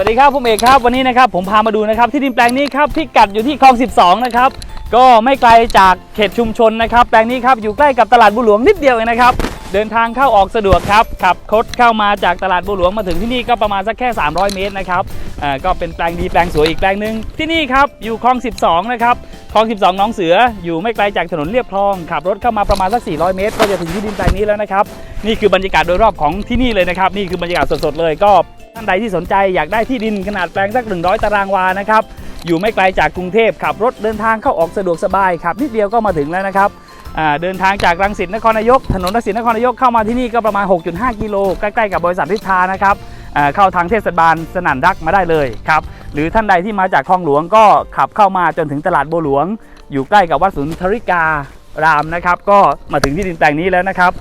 วัสดีครับผมเอกครับวันนี้นะครับผมพามาดูนะครับที่ดินแปลงนี้ครับพิกัดอยู่ที่คลอง 12 นะครับก็ไม่ไกลจากเขตชุมชนนะครับ แปลงนี้ครับอยู่ใกล้กับตลาดบุหลวงนิดเดียวเองนะครับ เดินทางเข้าออกสะดวกครับขับรถเข้ามาจากตลาดบุหลวงมาถึงที่นี่ก็ประมาณสักแค่ 300 เมตรนะครับอ่าก็เป็นแปลงดีแปลงสวยอีกแปลงหนึ่งที่นี่ครับอยู่คลอง 12 นะครับคลอง 12 น้องเสืออยู่ไม่ไกลจากถนนเรียบคลองขับรถเข้ามาประมาณสัก 400 เมตร ก็จะถึงที่ดินแปลงนี้แล้วนะครับนี่คือบรรยากาศโดยรอบของที่นี่เลยนะครับนี่คือบรรยากาศสดๆเลยก็ ท่านใดที่สนใจอยากได้ที่ดินขนาดแปลงสัก 100 ตารางวานะครับ อยู่ไม่ไกลจากกรุงเทพขับรถเดินทางเข้าออกสะดวกสบายขับนิดเดียวก็มาถึงแล้วนะครับเดินทางจากรังสิตนครนายก ถนนรังสิตนครนายกเข้ามาที่นี่ก็ประมาณ 6.5 กิโลใกล้ๆกับบริษัทริชานะครับเข้าทางเทศบาลสนั่นรักมาได้เลยครับหรือท่านใดที่มาจากคลองหลวงก็ขับเข้ามาจนถึงตลาดบัวหลวง อยู่ใกล้กับวัดสุนทริกา รามนะครับ ก็มาถึงที่ดินแปลงนี้แล้วนะครับ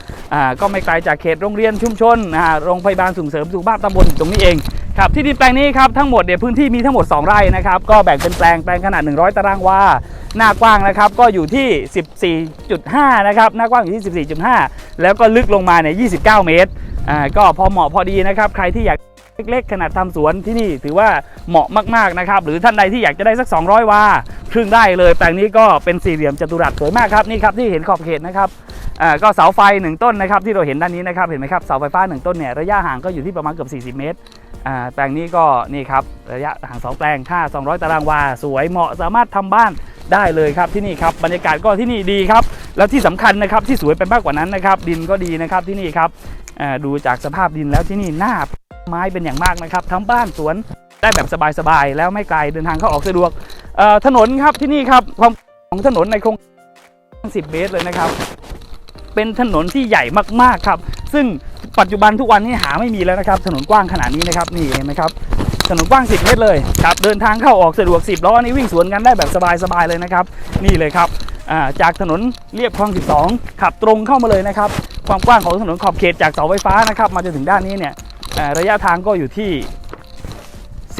ก็ไม่ไกลจากเขตโรงเรียนชุมชนโรงพยาบาลส่งเสริมสุขภาพตำบลตรงนี้เองครับที่ดินแปลงนี้ครับทั้งหมดเนี่ยพื้นที่มีทั้งหมด 2 ไร่นะครับก็แบ่งเป็นแปลงแปลงขนาด 100 ตารางวาหน้ากว้างนะครับก็อยู่ที่ 14.5 นะครับหน้ากว้างอยู่ที่ 14.5 แล้วก็ลึกลงมาเนี่ย 29 เมตรอ่าก็พอเหมาะพอดีนะครับใครที่อยากเล็กๆขนาดทำสวนที่นี่ถือว่าเหมาะมากๆนะครับหรือท่านใดที่อยากจะได้สัก 200 วา ครึ่งได้เลย แปลงนี้ก็เป็นสี่เหลี่ยมจัตุรัสสวยมากครับนี่ครับที่เห็นขอบเขตนะครับอ่าก็เสาไฟหนึ่งต้นนะครับที่เราเห็นด้านนี้นะครับเห็นไหมครับเสาไฟฟ้าหนึ่งต้นเนี่ยระยะห่างก็อยู่ที่ประมาณเกือบ40 เมตรอ่าแปลงนี้ก็นี่ครับระยะห่างสองแปลงค่า 200 ตารางวา สวยเหมาะสามารถทำบ้านได้เลยครับที่นี่ครับบรรยากาศก็ที่นี่ดีครับแล้วที่สำคัญนะครับที่สวยไปมากกว่านั้นนะครับดินก็ดีนะครับที่นี่ครับอ่าดูจากสภาพดินแล้วที่นี่หน้าไม้เป็นอย่างมากนะครับทั้งบ้านสวนได้แบบสบายๆแล้วไม่ไกลเดินทางเข้าออกสะดวก ถนนครับที่นี่ครับความของถนนในโครงการ10เมตรเลยนะครับ เป็นถนนที่ใหญ่มากๆครับ ซึ่งปัจจุบันทุกวันนี้หาไม่มีแล้วนะครับ ถนนกว้างขนาดนี้นะครับนี่เห็นไหมครับถนนกว้าง 10 เมตรเลยครับเดินทางเข้าออกสะดวก 10ล้อนี่วิ่งสวนกันได้แบบสบายๆเลยนะครับ นี่เลยครับาจากถนนเรียบคลอง 12 ขับตรงเข้ามาเลยนะครับ ความกว้างของถนนขอบเขตจากเสาไฟฟ้านะครับ มาจนถึงด้านนี้เนี่ยระยะทางก็อยู่ที่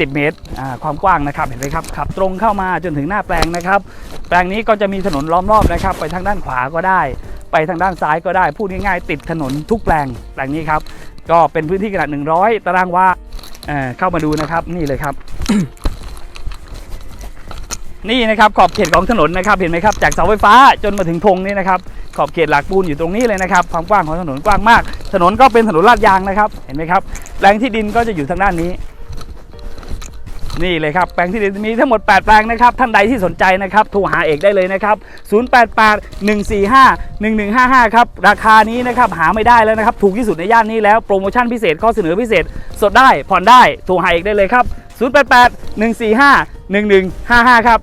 10 เมตรความกว้างนะครับเห็นไหมครับขับตรงเข้ามาจนถึงหน้าแปลงนะครับ แปลงนี้ก็จะมีถนนล้อมรอบนะครับ ไปทางด้านขวาก็ได้ ไปทางด้านซ้ายก็ได้พูดง่ายๆติดถนนทุกแปลงแปลงนี้ครับ ก็เป็นพื้นที่ขนาด 100 ตารางวาเอ่อเข้ามาดูนะครับนี่เลยครับ นี่นะครับขอบเขตของถนนนะครับเห็นไหมครับจากเสาไฟฟ้าจนมาถึงธงนี่นะครับขอบเขตหลักปูนอยู่ตรงนี้เลยนะครับ ความกว้างของถนนกว้างมาก ถนนก็เป็นถนนลาดยางนะครับ เห็นไหมครับแปลงที่ดินก็จะอยู่ทางด้านนี้ นี่เลยครับแปลงที่ดินมีทั้งหมด 8 แปลงนะครับ ท่านใดที่สนใจนะครับโทรหาเอกได้เลยนะครับ 088 145 1155 ครับ ราคานี้นะครับหาไม่ได้แล้วนะครับ ถูกที่สุดในย่านนี้แล้วโปรโมชั่นพิเศษข้อเสนอพิเศษ สดได้ผ่อนได้โทรหาเอกได้เลยครับ 088 145 1155 ครับ